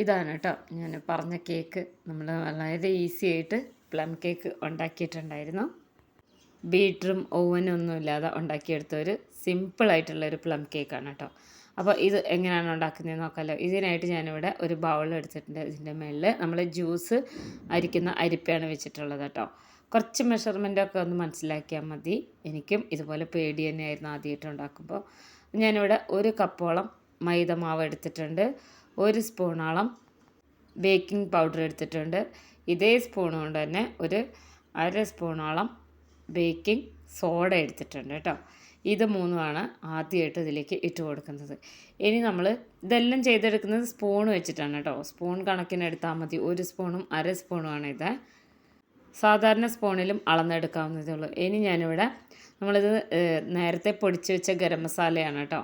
ഇതാണ് കേട്ടോ ഞാൻ പറഞ്ഞ കേക്ക് നമ്മൾ വളരെ ഈസി ആയിട്ട് പ്ലം കേക്ക് ഉണ്ടാക്കിയിട്ടുണ്ടായിരുന്നു. ബീറ്ററും ഓവനും ഒന്നും ഇല്ലാതെ ഉണ്ടാക്കിയെടുത്ത ഒരു സിമ്പിളായിട്ടുള്ള ഒരു പ്ലം കേക്കാണ് കേട്ടോ അപ്പോൾ ഇത് എങ്ങനെയാണ് ഉണ്ടാക്കുന്നത് നോക്കാമല്ലോ ഇതിനായിട്ട് ഞാനിവിടെ ഒരു ബൗൾ എടുത്തിട്ടുണ്ട്. ഇതിന്റെ മുകളിൽ നമ്മൾ ജ്യൂസ് അരിക്കുന്ന അരിപ്പയാണ് വെച്ചിട്ടുള്ളത് കേട്ടോ കുറച്ച് മെഷർമെന്റൊക്കെ ഒന്ന് മനസ്സിലാക്കിയാൽ മതി. എനിക്കും ഇതുപോലെ പേടി തന്നെയായിരുന്നു ആദ്യമായിട്ട് ഉണ്ടാക്കുമ്പോൾ ഞാനിവിടെ ഒരു കപ്പോളം മൈദ മാവ് എടുത്തിട്ടുണ്ട്. ഒരു സ്പൂണോളം ബേക്കിംഗ് പൗഡർ എടുത്തിട്ടുണ്ട്. ഇതേ സ്പൂൺ കൊണ്ട് തന്നെ ഒരു അര സ്പൂണോളം ബേക്കിംഗ് സോഡ എടുത്തിട്ടുണ്ട് കേട്ടോ. ഇത് മൂന്നുമാണ് ആദ്യമായിട്ട് ഇതിലേക്ക് ഇട്ട് കൊടുക്കുന്നത്. ഇനി നമ്മൾ ഇതെല്ലാം ചെയ്തെടുക്കുന്നത് സ്പൂൺ വെച്ചിട്ടാണ് കേട്ടോ. സ്പൂൺ കണക്കിന് എടുത്താൽ മതി. ഒരു സ്പൂണും അര സ്പൂണുമാണ് ഇത്. സാധാരണ സ്പൂണിലും അളന്നെടുക്കാവുന്നതേ ഉള്ളൂ. ഇനി ഞാനിവിടെ നമ്മളിത് നേരത്തെ പൊടിച്ച് വെച്ച ഗരം മസാലയാണ് കേട്ടോ.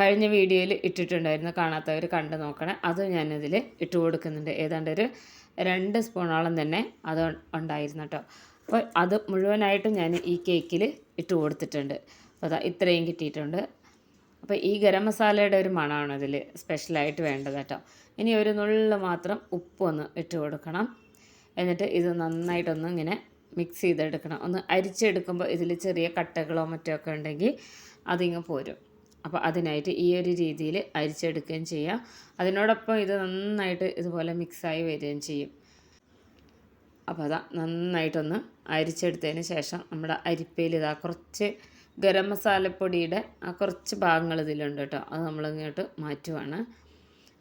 കഴിഞ്ഞ വീഡിയോയിൽ ഇട്ടിട്ടുണ്ടായിരുന്നു. കാണാത്തവർ കണ്ടു നോക്കണേ. അത് ഞാനിതിൽ ഇട്ട് കൊടുക്കുന്നുണ്ട്. ഏതാണ്ട് ഒരു രണ്ട് സ്പൂണോളം തന്നെ അത് ഉണ്ടായിരുന്നു കേട്ടോ. അപ്പോൾ അത് മുഴുവനായിട്ടും ഞാൻ ഈ കേക്കിൽ ഇട്ട് കൊടുത്തിട്ടുണ്ട്. അപ്പോൾ അതാ ഇത്രയും കിട്ടിയിട്ടുണ്ട്. അപ്പോൾ ഈ ഗരം മസാലയുടെ ഒരു മണമാണ് ഇതിൽ സ്പെഷ്യലായിട്ട് വേണ്ടത് കേട്ടോ. ഇനി ഒരു നുള്ളു മാത്രം ഉപ്പൊന്ന് ഇട്ട് കൊടുക്കണം. എന്നിട്ട് ഇത് നന്നായിട്ടൊന്ന് ഇങ്ങനെ മിക്സ് ചെയ്തെടുക്കണം. ഒന്ന് അരിച്ചെടുക്കുമ്പോൾ ഇതിൽ ചെറിയ കട്ടകളോ മറ്റോ ഒക്കെ ഉണ്ടെങ്കിൽ അതിങ്ങ് പോരും. അപ്പോൾ അതിനായിട്ട് ഈ ഒരു രീതിയിൽ അരിച്ചെടുക്കുകയും ചെയ്യുക അതിനോടൊപ്പം ഇത് നന്നായിട്ട് ഇതുപോലെ മിക്സായി വരികയും ചെയ്യും. അപ്പോൾ അതാ നന്നായിട്ടൊന്ന് അരിച്ചെടുത്തതിന് ശേഷം നമ്മുടെ അരിപ്പയിൽ ഇതാ കുറച്ച് ഗരം മസാലപ്പൊടിയുടെ ആ കുറച്ച് ഭാഗങ്ങൾ ഇതിലുണ്ട് കേട്ടോ. അത് നമ്മളിങ്ങോട്ട് മാറ്റുവാണ്.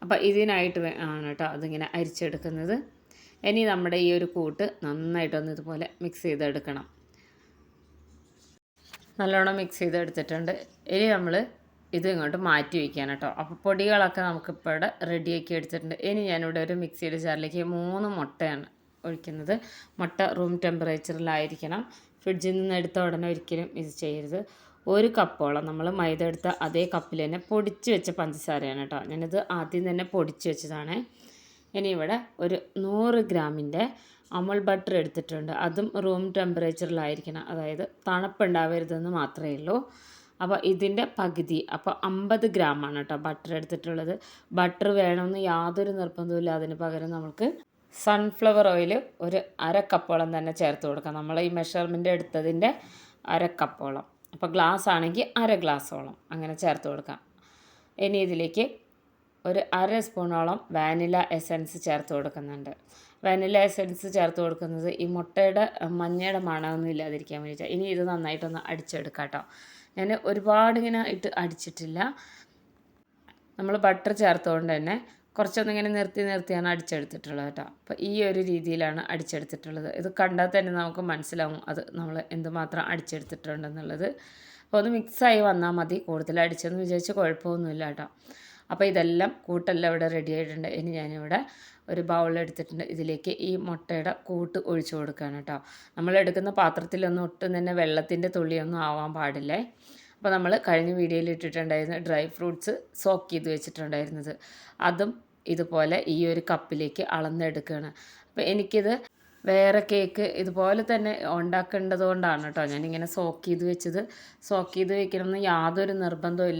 അപ്പോൾ ഇതിനായിട്ട് ആണ് കേട്ടോ അതിങ്ങനെ അരിച്ചെടുക്കുന്നത്. ഇനി നമ്മുടെ ഈ ഒരു കൂട്ട് നന്നായിട്ടൊന്ന് ഇതുപോലെ മിക്സ് ചെയ്തെടുക്കണം. നല്ലോണം മിക്സ് ചെയ്തെടുത്തിട്ടുണ്ട്. ഇനി നമ്മൾ ഇത് ഇങ്ങോട്ട് മാറ്റി വയ്ക്കാൻ കേട്ടോ. അപ്പോൾ പൊടികളൊക്കെ നമുക്കിപ്പോൾ ഇവിടെ റെഡിയാക്കി എടുത്തിട്ടുണ്ട്. ഇനി ഞാനിവിടെ ഒരു മിക്സിയുടെ ജാറിലേക്ക് മൂന്ന് മുട്ടയാണ് ഒഴിക്കുന്നത്. മുട്ട റൂം ടെമ്പറേച്ചറിലായിരിക്കണം ഫ്രിഡ്ജിൽ നിന്ന് എടുത്ത ഉടനെ ഒരിക്കലും ഇത് ചെയ്യരുത്. ഒരു കപ്പോളം നമ്മൾ മൈദ എടുത്ത അതേ കപ്പിൽ തന്നെ പൊടിച്ച് വെച്ച പഞ്ചസാരയാണ് കേട്ടോ. ഞാനിത് ആദ്യം തന്നെ പൊടിച്ച് വെച്ചതാണ്. ഇനി ഇവിടെ ഒരു നൂറ് ഗ്രാമിന്റെ അമൽ ബട്ടർ എടുത്തിട്ടുണ്ട്. അതും റൂം ടെമ്പറേച്ചറിലായിരിക്കണം അതായത് തണുപ്പുണ്ടാവരുതെന്ന് മാത്രമേ ഉള്ളൂ. അപ്പോൾ ഇതിന്റെ പകുതി അപ്പോൾ അമ്പത് ഗ്രാമാണ് കേട്ടോ ബട്ടർ എടുത്തിട്ടുള്ളത്. ബട്ടർ വേണമെന്ന് യാതൊരു നിർബന്ധമില്ല അതിന് പകരം നമുക്ക് സൺഫ്ലവർ ഓയിൽ ഒരു അര കപ്പോളം തന്നെ ചേർത്ത് കൊടുക്കാം. നമ്മൾ ഈ മെഷർമെന്റ് എടുത്തതിന്റെ അര കപ്പോളം. അപ്പോൾ ഗ്ലാസ് ആണെങ്കിൽ അര ഗ്ലാസോളം അങ്ങനെ ചേർത്ത് കൊടുക്കാം. ഇനി ഇതിലേക്ക് ഒരു അര സ്പൂണോളം വാനില എസൻസ് ചേർത്ത് കൊടുക്കുന്നുണ്ട്. വാനില എസൻസ് ചേർത്ത് കൊടുക്കുന്നത് ഈ മുട്ടയുടെ മഞ്ഞയുടെ മണമൊന്നും ഇല്ലാതിരിക്കാൻ വേണ്ടിയിട്ടാണ് ഇനി ഇത് നന്നായിട്ടൊന്ന് അടിച്ചെടുക്കാം കേട്ടോ ഞാൻ ഒരുപാട് ഇങ്ങനെ ഇട്ട് അടിച്ചിട്ടില്ല. നമ്മൾ ബട്ടർ ചേർത്തുകൊണ്ട് തന്നെ കുറച്ചൊന്നിങ്ങനെ നിർത്തി നിർത്തിയാണ് അടിച്ചെടുത്തിട്ടുള്ളത് കേട്ടോ. അപ്പോൾ ഈ ഒരു രീതിയിലാണ് അടിച്ചെടുത്തിട്ടുള്ളത്. ഇത് കണ്ടാൽ തന്നെ നമുക്ക് മനസ്സിലാവും അത് നമ്മൾ എന്തുമാത്രം അടിച്ചെടുത്തിട്ടുണ്ടെന്നുള്ളത്. അപ്പോൾ ഒന്ന് മിക്സായി വന്നാൽ മതി. കൂടുതൽ അടിച്ചെന്ന് വിചാരിച്ച് കുഴപ്പമൊന്നുമില്ല കേട്ടോ. അപ്പോൾ ഇതെല്ലാം കൂട്ടെല്ലാം ഇവിടെ റെഡി ആയിട്ടുണ്ട്. ഇനി ഞാനിവിടെ ഒരു ബൗൾ എടുത്തിട്ടുണ്ട്. ഇതിലേക്ക് ഈ മുട്ടയുടെ കൂട്ട് ഒഴിച്ചു കൊടുക്കുകയാണ് കേട്ടോ. നമ്മൾ എടുക്കുന്ന പാത്രത്തിലൊന്നും ഒട്ടും തന്നെ വെള്ളത്തിന്റെ തുള്ളിയൊന്നും ആവാൻ പാടില്ലേ? അപ്പോൾ നമ്മൾ കഴിഞ്ഞ വീഡിയോയിൽ ഇട്ടിട്ടുണ്ടായിരുന്ന ഡ്രൈ ഫ്രൂട്ട്സ് സോക്ക് ചെയ്ത് വെച്ചിട്ടുണ്ടായിരുന്നത്. അതും ഇതുപോലെ ഈ ഒരു കപ്പിലേക്ക് അളന്നെടുക്കുകയാണ് അപ്പോൾ എനിക്കിത് വേറെ കേക്ക് ഇതുപോലെ തന്നെ ഉണ്ടാക്കേണ്ടത് കൊണ്ടാണ് കേട്ടോ. ഞാനിങ്ങനെ സോക്ക് ചെയ്ത് വെച്ചത്. സോക്ക് ചെയ്ത് വെക്കണമെന്ന് യാതൊരു നിർബന്ധവും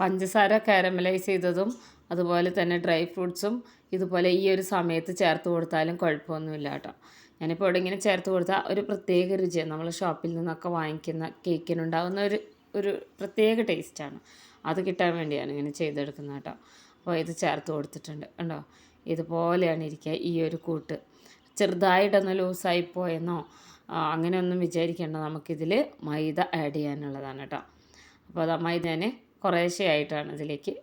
പഞ്ചസാര കാരമലൈസ് ചെയ്തതും അതുപോലെ തന്നെ ഡ്രൈ ഫ്രൂട്ട്സും ഇതുപോലെ ഈ ഒരു സമയത്ത് ചേർത്ത് കൊടുത്താലും കുഴപ്പമൊന്നുമില്ല കേട്ടോ. ഞാനിപ്പോൾ ഇവിടെ ഇങ്ങനെ ചേർത്ത് കൊടുത്താൽ ഒരു പ്രത്യേക രുചിയാണ് നമ്മൾ ഷോപ്പിൽ നിന്നൊക്കെ വാങ്ങിക്കുന്ന കേക്കിനുണ്ടാകുന്ന ഒരു ഒരു പ്രത്യേക ടേസ്റ്റാണ്. അത് കിട്ടാൻ വേണ്ടിയാണ് ഇങ്ങനെ ചെയ്തെടുക്കുന്നത് കേട്ടോ. അപ്പോൾ ഇത് ചേർത്ത് കൊടുത്തിട്ടുണ്ട് കണ്ടോ? ഇതുപോലെയാണ് ഇരിക്കുക ഈ ഒരു കൂട്ട്. ചെറുതായിട്ടൊന്ന് ലൂസായി പോയെന്നോ അങ്ങനെയൊന്നും വിചാരിക്കേണ്ട. നമുക്കിതിൽ മൈദ ആഡ് ചെയ്യാനുള്ളതാണ് കേട്ടോ. അപ്പോൾ അത് മൈദ ഞാൻ കുറേശ്ശെ ആയിട്ടാണ് ഇതിലേക്ക്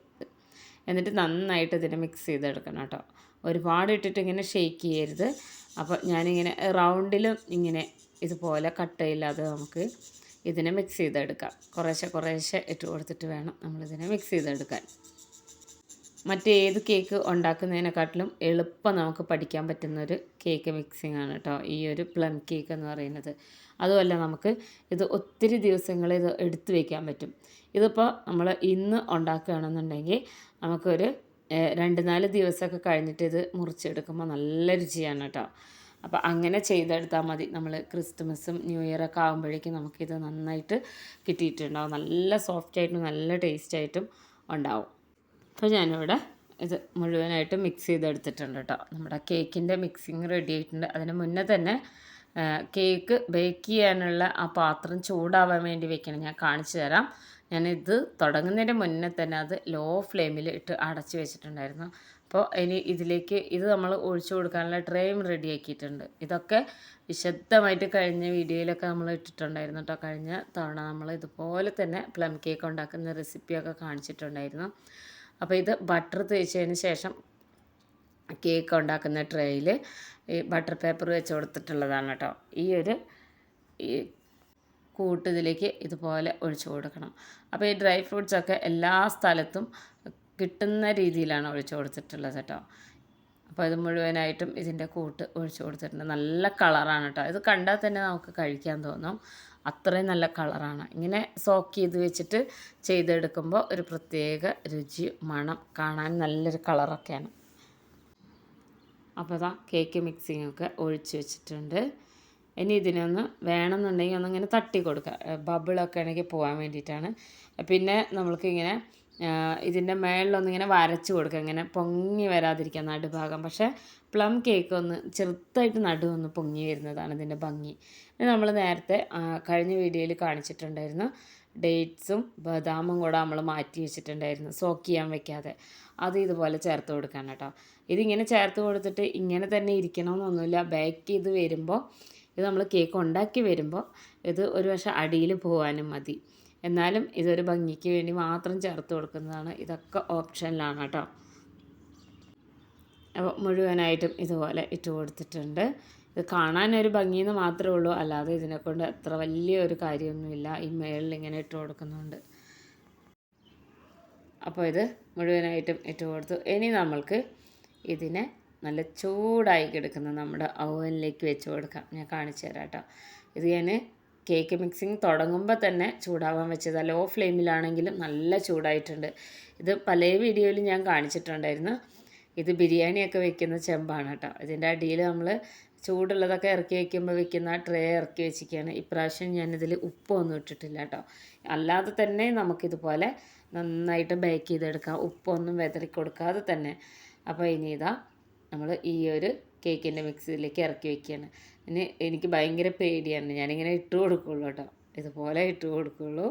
എന്നിട്ട് നന്നായിട്ട് ഇതിനെ മിക്സ് ചെയ്തെടുക്കണം കേട്ടോ. ഒരുപാട് ഇട്ടിട്ട് ഇങ്ങനെ ഷെയ്ക്ക് ചെയ്യരുത്. അപ്പോൾ ഞാനിങ്ങനെ റൗണ്ടിലും ഇങ്ങനെ ഇതുപോലെ കട്ടയില്ലാതെ നമുക്ക് ഇതിനെ മിക്സ് ചെയ്തെടുക്കാം. കുറേശ്ശെ കുറേശ്ശെ ഇട്ട് കൊടുത്തിട്ട് വേണം നമ്മളിതിനെ മിക്സ് ചെയ്തെടുക്കാൻ. മറ്റേത് കേക്ക് ഉണ്ടാക്കുന്നതിനെക്കാട്ടിലും എളുപ്പം നമുക്ക് പഠിക്കാൻ പറ്റുന്നൊരു കേക്ക് മിക്സിംഗ് ആണ് കേട്ടോ. ഈ ഒരു പ്ലം കേക്ക് എന്ന് പറയുന്നത്. അതുമല്ല നമുക്ക് ഇത് ഒത്തിരി ദിവസങ്ങൾ ഇത് എടുത്തു വയ്ക്കാൻ പറ്റും. ഇതിപ്പോൾ നമ്മൾ ഇന്ന് ഉണ്ടാക്കുകയാണെന്നുണ്ടെങ്കിൽ നമുക്കൊരു രണ്ട് നാല് ദിവസമൊക്കെ കഴിഞ്ഞിട്ട് ഇത് മുറിച്ചെടുക്കുമ്പോൾ നല്ല രുചിയാണ് കേട്ടോ. അപ്പോൾ അങ്ങനെ ചെയ്തെടുത്താൽ മതി. നമ്മൾ ക്രിസ്മസും ന്യൂ ഇയറൊക്കെ ആകുമ്പോഴേക്കും നമുക്കിത് നന്നായിട്ട് കിട്ടിയിട്ടുണ്ടാവും. നല്ല സോഫ്റ്റ് ആയിട്ടും നല്ല ടേസ്റ്റ് ആയിട്ടും ഉണ്ടാവും. അപ്പോൾ ഞാനിവിടെ ഇത് മുഴുവനായിട്ട് മിക്സ് ചെയ്തെടുത്തിട്ടുണ്ട് കേട്ടോ. നമ്മുടെ കേക്കിന്റെ മിക്സിങ് റെഡി ആയിട്ടുണ്ട്. അതിന് മുന്നേ തന്നെ കേക്ക് ബേക്ക് ചെയ്യാനുള്ള ആ പാത്രം ചൂടാവാൻ വേണ്ടി വെക്കണം. ഞാൻ കാണിച്ചു തരാം. ഞാനിത് തുടങ്ങുന്നതിന്റെ മുന്നേ തന്നെ അത് ലോ ഫ്ലെയിമിൽ ഇട്ട് അടച്ച് വെച്ചിട്ടുണ്ടായിരുന്നു. അപ്പോൾ ഇനി ഇതിലേക്ക് ഇത് നമ്മൾ ഒഴിച്ചു കൊടുക്കാനുള്ള ട്രേയും റെഡി ആക്കിയിട്ടുണ്ട്. ഇതൊക്കെ വിശദമായിട്ട് കഴിഞ്ഞ വീഡിയോയിലൊക്കെ നമ്മൾ ഇട്ടിട്ടുണ്ടായിരുന്നു കേട്ടോ. കഴിഞ്ഞ തവണ നമ്മൾ ഇതുപോലെ തന്നെ പ്ലം കേക്ക് ഉണ്ടാക്കുന്ന റെസിപ്പിയൊക്കെ കാണിച്ചിട്ടുണ്ടായിരുന്നു. അപ്പോൾ ഇത് ബട്ടർ തേച്ചതിന് ശേഷം കേക്ക് ഉണ്ടാക്കുന്ന ട്രേയിൽ ഈ ബട്ടർ പേപ്പർ വെച്ച് കൊടുത്തിട്ടുള്ളതാണ് കേട്ടോ. ഈ ഒരു ഈ കൂട്ട് ഇതിലേക്ക് ഇതുപോലെ ഒഴിച്ചു കൊടുക്കണം. അപ്പോൾ ഈ ഡ്രൈ ഫ്രൂട്ട്സൊക്കെ എല്ലാ സ്ഥലത്തും കിട്ടുന്ന രീതിയിലാണ് ഒഴിച്ചു കൊടുത്തിട്ടുള്ളത് കേട്ടോ. അപ്പോൾ ഇത് മുഴുവനായിട്ടും ഇതിന്റെ കൂട്ട് ഒഴിച്ചു കൊടുത്തിട്ടുണ്ട്. നല്ല കളറാണ് കേട്ടോ. ഇത് കണ്ടാൽ തന്നെ നമുക്ക് കഴിക്കാൻ തോന്നും. അത്രയും നല്ല കളറാണ്. ഇങ്ങനെ സോക്ക് ചെയ്ത് വെച്ചിട്ട് ചെയ്തെടുക്കുമ്പോൾ ഒരു പ്രത്യേക രുചി മണം കാണാൻ നല്ലൊരു കളറൊക്കെയാണ്. അപ്പോൾ അതാ കേക്ക് മിക്സിങ് ഒക്കെ ഒഴിച്ച് വെച്ചിട്ടുണ്ട്. ഇനി ഇതിനൊന്ന് വേണമെന്നുണ്ടെങ്കിൽ ഒന്നിങ്ങനെ തട്ടി കൊടുക്കുക ബബിളൊക്കെ ആണെങ്കിൽ പോകാൻ വേണ്ടിയിട്ടാണ്. പിന്നെ നമ്മൾക്കിങ്ങനെ ഇതിന്റെ മേളിലൊന്നിങ്ങനെ വരച്ച് കൊടുക്കുക ഇങ്ങനെ പൊങ്ങി വരാതിരിക്കുക നടുഭാഗം. പക്ഷേ പ്ലം കേക്ക് ഒന്ന് ചെറുതായിട്ട് നടുവൊന്ന് പൊങ്ങി വരുന്നതാണ് ഇതിന്റെ ഭംഗി. നമ്മൾ നേരത്തെ കഴിഞ്ഞ വീഡിയോയിൽ കാണിച്ചിട്ടുണ്ടായിരുന്നു. ഡേറ്റ്സും ബദാമും കൂടെ നമ്മൾ മാറ്റി വെച്ചിട്ടുണ്ടായിരുന്നു. സോക്ക് ചെയ്യാൻ വെക്കാതെ. അത് ഇതുപോലെ ചേർത്ത് കൊടുക്കാൻ കേട്ടോ. ഇതിങ്ങനെ ചേർത്ത് കൊടുത്തിട്ട് ഇങ്ങനെ തന്നെ ഇരിക്കണമെന്നൊന്നുമില്ല. ബേക്ക് ചെയ്ത് വരുമ്പോൾ ഇത് നമ്മൾ കേക്ക് ഉണ്ടാക്കി വരുമ്പോൾ ഇത് ഒരു പക്ഷെ അടിയിൽ പോകാനും മതി. എന്നാലും ഇതൊരു ഭംഗിക്ക് വേണ്ടി മാത്രം ചേർത്ത് കൊടുക്കുന്നതാണ് ഇതൊക്കെ ഓപ്ഷനിലാണ് കേട്ടോ. അപ്പോൾ മുഴുവനായിട്ടും ഇതുപോലെ ഇട്ട് കൊടുത്തിട്ടുണ്ട്. ഇത് കാണാൻ ഒരു ഭംഗിയെന്ന് മാത്രമേ ഉള്ളൂ. അല്ലാതെ ഇതിനെക്കൊണ്ട് അത്ര വലിയ ഒരു കാര്യമൊന്നുമില്ല. ഈ മേളിൽ ഇങ്ങനെ ഇട്ട് കൊടുക്കുന്നുണ്ട്. അപ്പോൾ ഇത് മുഴുവനായിട്ടും ഇട്ട് കൊടുത്തു. ഇനി നമ്മൾക്ക് ഇതിനെ നല്ല ചൂടായി കിടക്കുന്ന നമ്മുടെ ഓവനിലേക്ക് വെച്ച് കൊടുക്കാം. ഞാൻ കാണിച്ചു തരാം കേട്ടോ. ഇത് ഞാൻ കേക്ക് മിക്സിങ് തുടങ്ങുമ്പോൾ തന്നെ ചൂടാവാൻ വെച്ചത്. ലോ ഫ്ലെയിമിലാണെങ്കിലും നല്ല ചൂടായിട്ടുണ്ട്. ഇത് പല വീഡിയോയിലും ഞാൻ കാണിച്ചിട്ടുണ്ടായിരുന്നു. ഇത് ബിരിയാണിയൊക്കെ വെക്കുന്ന ചെമ്പാണ് കേട്ടോ. ഇതിന്റെ അടിയിൽ നമ്മൾ ചൂടുള്ളതൊക്കെ ഇറക്കി വയ്ക്കുമ്പോൾ വെക്കുന്ന ട്രേ ഇറക്കി വെച്ചിരിക്കുകയാണ് ഇപ്രാവശ്യം ഞാനിതിൽ ഉപ്പൊന്നും ഇട്ടിട്ടില്ല കേട്ടോ അല്ലാതെ തന്നെ നമുക്കിതുപോലെ നന്നായിട്ട് ബേക്ക് ചെയ്തെടുക്കാം. ഉപ്പൊന്നും വെതറി കൊടുക്കാതെ തന്നെ. അപ്പോൾ ഇനി ഇതാ നമ്മൾ ഈ ഒരു കേക്കിന്റെ മിക്സിയിലേക്ക് ഇറക്കി വെക്കുകയാണ് ഇനി എനിക്ക് ഭയങ്കര പേടിയാണ്. ഞാനിങ്ങനെ ഇട്ട് കൊടുക്കുള്ളൂ കേട്ടോ ഇതുപോലെ ഇട്ട് കൊടുക്കുള്ളൂ.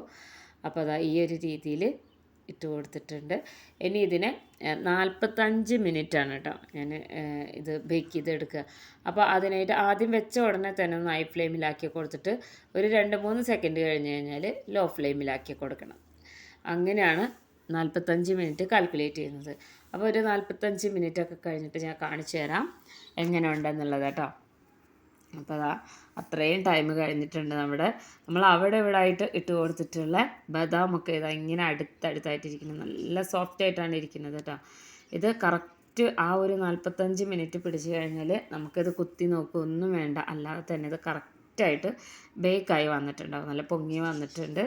അപ്പോൾ അതാ ഈ ഒരു രീതിയിൽ ഇട്ട് കൊടുത്തിട്ടുണ്ട്. ഇനി ഇതിനെ നാൽപ്പത്തഞ്ച് ആണ് കേട്ടോ ഞാൻ ഇത് ബേക്ക് ചെയ്തെടുക്കുക. അപ്പോൾ അതിനായിട്ട് ആദ്യം വെച്ച ഉടനെ തന്നെ ഒന്ന് ഹൈ ഫ്ലെയിമിലാക്കി കൊടുത്തിട്ട് ഒരു രണ്ട് മൂന്ന് സെക്കൻഡ് കഴിഞ്ഞ് കഴിഞ്ഞാൽ ലോ ഫ്ലെയിമിലാക്കി കൊടുക്കണം. അങ്ങനെയാണ് നാൽപ്പത്തഞ്ച് മിനിറ്റ് കാൽക്കുലേറ്റ് ചെയ്യുന്നത്. അപ്പോൾ ഒരു നാൽപ്പത്തഞ്ച് മിനിറ്റൊക്കെ കഴിഞ്ഞിട്ട് ഞാൻ കാണിച്ചു തരാം എങ്ങനെ ഉണ്ടെന്നുള്ളത് കേട്ടോ അപ്പോൾ അതാ അത്രയും ടൈം കഴിഞ്ഞിട്ടുണ്ട് നമ്മുടെ. നമ്മൾ അവിടെ ഇവിടെ ആയിട്ട് ഇട്ട് കൊടുത്തിട്ടുള്ള ബദാമൊക്കെ ഇതാ ഇങ്ങനെ അടുത്തടുത്തായിട്ടിരിക്കുന്നത് നല്ല സോഫ്റ്റ് ആയിട്ടാണ് ഇരിക്കുന്നത് കേട്ടോ. ഇത് കറക്റ്റ് ആ ഒരു നാൽപ്പത്തഞ്ച് മിനിറ്റ് പിടിച്ചു കഴിഞ്ഞാൽ നമുക്കിത് കുത്തി നോക്കുകയൊന്നും വേണ്ട. അല്ലാതെ തന്നെ ഇത് കറക്റ്റായിട്ട് ബേക്കായി വന്നിട്ടുണ്ടാവും നല്ല പൊങ്ങി വന്നിട്ടുണ്ട്.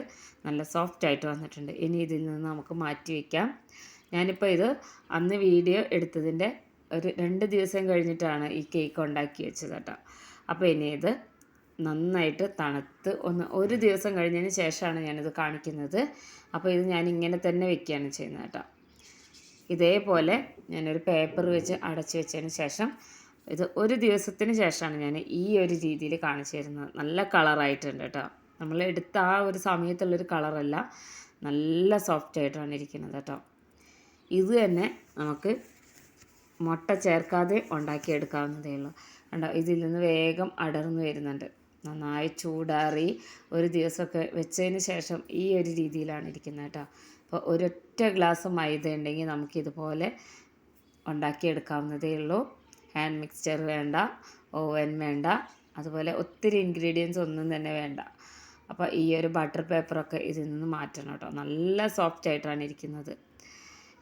നല്ല സോഫ്റ്റ് ആയിട്ട് വന്നിട്ടുണ്ട്. ഇനി ഇതിൽ നിന്ന് നമുക്ക് മാറ്റി വയ്ക്കാം ഞാനിപ്പോൾ ഇത് അന്ന് വീഡിയോ എടുത്തതിന്റെ ഒരു രണ്ട് ദിവസം കഴിഞ്ഞിട്ടാണ് ഈ കേക്ക് ഉണ്ടാക്കി വെച്ചത് കേട്ടോ. അപ്പോൾ ഇനി ഇത് നന്നായിട്ട് തണുത്ത് ഒന്ന് ഒരു ദിവസം കഴിഞ്ഞതിന് ശേഷമാണ് ഞാനിത് കാണിക്കുന്നത്. അപ്പോൾ ഇത് ഞാൻ ഇങ്ങനെ തന്നെ വെക്കുകയാണ് ചെയ്യുന്നത് കേട്ടോ. ഇതേപോലെ ഞാനൊരു പേപ്പർ വെച്ച് അടച്ച് വെച്ചതിന് ശേഷം ഇത് ഒരു ദിവസത്തിന് ശേഷമാണ് ഞാൻ ഈ ഒരു രീതിയിൽ കാണിച്ചു തരുന്നത്. നല്ല കളറായിട്ടുണ്ട് കേട്ടോ. നമ്മൾ എടുത്ത ആ ഒരു സമയത്തുള്ളൊരു കളറല്ല നല്ല സോഫ്റ്റ് ആയിട്ടാണ് ഇരിക്കുന്നത് കേട്ടോ. ഇത് തന്നെ നമുക്ക് മുട്ട ചേർക്കാതെ ഉണ്ടാക്കിയെടുക്കാവുന്നതേ ഉള്ളൂ. കണ്ടോ ഇതിൽ നിന്ന് വേഗം അടർന്നു വരുന്നുണ്ട്. നന്നായി ചൂടാറി ഒരു ദിവസമൊക്കെ വെച്ചതിന് ശേഷം ഈ ഒരു രീതിയിലാണ് ഇരിക്കുന്നത് കേട്ടോ. അപ്പോൾ ഒരൊറ്റ ഗ്ലാസ് മൈദ ഉണ്ടെങ്കിൽ നമുക്കിതുപോലെ ഉണ്ടാക്കിയെടുക്കാവുന്നതേ ഉള്ളൂ. ഹാൻഡ് മിക്സ്ചർ വേണ്ട ഓവൻ വേണ്ട അതുപോലെ ഒത്തിരി ഇൻഗ്രീഡിയൻസ് ഒന്നും തന്നെ വേണ്ട. അപ്പോൾ ഈ ഒരു ബട്ടർ പേപ്പറൊക്കെ ഇതിൽ നിന്ന് മാറ്റണം കേട്ടോ. നല്ല സോഫ്റ്റ് ആയിട്ടാണ് ഇരിക്കുന്നത്.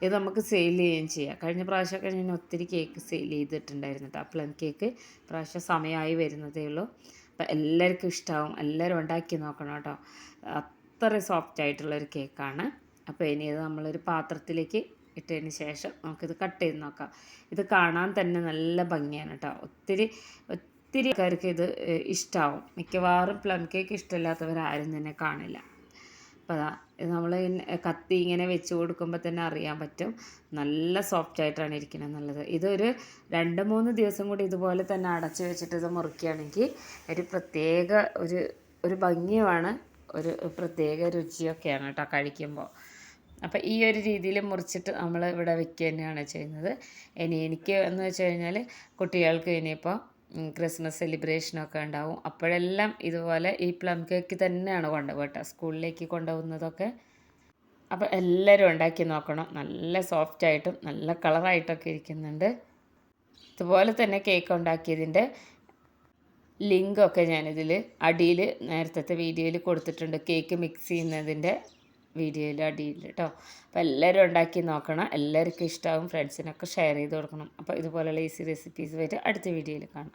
ഇത് നമുക്ക് സെയിൽ ചെയ്യുകയും ചെയ്യാം. കഴിഞ്ഞ പ്രാവശ്യമൊക്കെ ഞാൻ ഒത്തിരി കേക്ക് സെയിൽ ചെയ്തിട്ടുണ്ടായിരുന്നു കേട്ടോ പ്ലം കേക്ക് പ്രാവശ്യം സമയമായി വരുന്നതേ ഉള്ളൂ. അപ്പം എല്ലാവർക്കും ഇഷ്ടമാവും എല്ലാവരും ഉണ്ടാക്കി നോക്കണം കേട്ടോ അത്ര സോഫ്റ്റ് ആയിട്ടുള്ളൊരു കേക്കാണ് അപ്പോൾ ഇനി ഇത് നമ്മളൊരു പാത്രത്തിലേക്ക് ഇട്ടതിന് ശേഷം നമുക്കിത് കട്ട് ചെയ്ത് നോക്കാം. ഇത് കാണാൻ തന്നെ നല്ല ഭംഗിയാണ് കേട്ടോ ഒത്തിരി ഒത്തിരി ആൾക്കാർക്ക് ഇത് ഇഷ്ടമാവും മിക്കവാറും പ്ലം കേക്ക് ഇഷ്ടമില്ലാത്തവരാരും തന്നെ കാണില്ല. അപ്പോൾ നമ്മൾ കത്തി ഇങ്ങനെ വെച്ച് കൊടുക്കുമ്പോൾ തന്നെ അറിയാൻ പറ്റും. നല്ല സോഫ്റ്റ് ആയിട്ടാണ് ഇരിക്കുന്നത് എന്നുള്ളത് ഇതൊരു രണ്ട് മൂന്ന് ദിവസം കൂടി ഇതുപോലെ തന്നെ അടച്ച് വെച്ചിട്ട് ഇത് മുറിക്കുകയാണെങ്കിൽ ഒരു പ്രത്യേക ഒരു ഒരു ഭംഗിയുമാണ്. ഒരു പ്രത്യേക രുചിയൊക്കെയാണ് കേട്ടോ കഴിക്കുമ്പോൾ. അപ്പോൾ ഈ ഒരു രീതിയിൽ മുറിച്ചിട്ട് നമ്മൾ ഇവിടെ വെക്കുക തന്നെയാണ് ചെയ്യുന്നത്. ഇനി എനിക്ക് എന്ന് വെച്ച് കഴിഞ്ഞാൽ കുട്ടികൾക്ക് ഇനിയിപ്പോൾ ക്രിസ്മസ് സെലിബ്രേഷനൊക്കെ ഉണ്ടാവും. അപ്പോഴെല്ലാം ഇതുപോലെ ഈ പ്ലം കേക്ക് തന്നെയാണ് കൊണ്ടുപോകുക കേട്ടോ സ്കൂളിലേക്ക് കൊണ്ടുപോകുന്നതൊക്കെ അപ്പോൾ എല്ലാവരും ഉണ്ടാക്കി നോക്കണം. നല്ല സോഫ്റ്റ് ആയിട്ടും നല്ല കളറായിട്ടൊക്കെ ഇരിക്കുന്നുണ്ട്. ഇതുപോലെ തന്നെ കേക്ക് ഉണ്ടാക്കിയതിന്റെ ലിങ്കൊക്കെ ഞാനിതിൽ അടിയിൽ നേരത്തെ വീഡിയോയിൽ കൊടുത്തിട്ടുണ്ട്. കേക്ക് മിക്സ് ചെയ്യുന്നതിന്റെ വീഡിയോയിൽ അടിയിൽ കേട്ടോ അപ്പോൾ എല്ലാവരും ഉണ്ടാക്കി നോക്കണം. എല്ലാവർക്കും ഇഷ്ടമാവും ഫ്രണ്ട്സിനൊക്കെ ഷെയർ ചെയ്ത് കൊടുക്കണം. അപ്പോൾ ഇതുപോലെയുള്ള ഈസി റെസിപ്പീസ് വരെ. അടുത്ത വീഡിയോയിൽ കാണാം.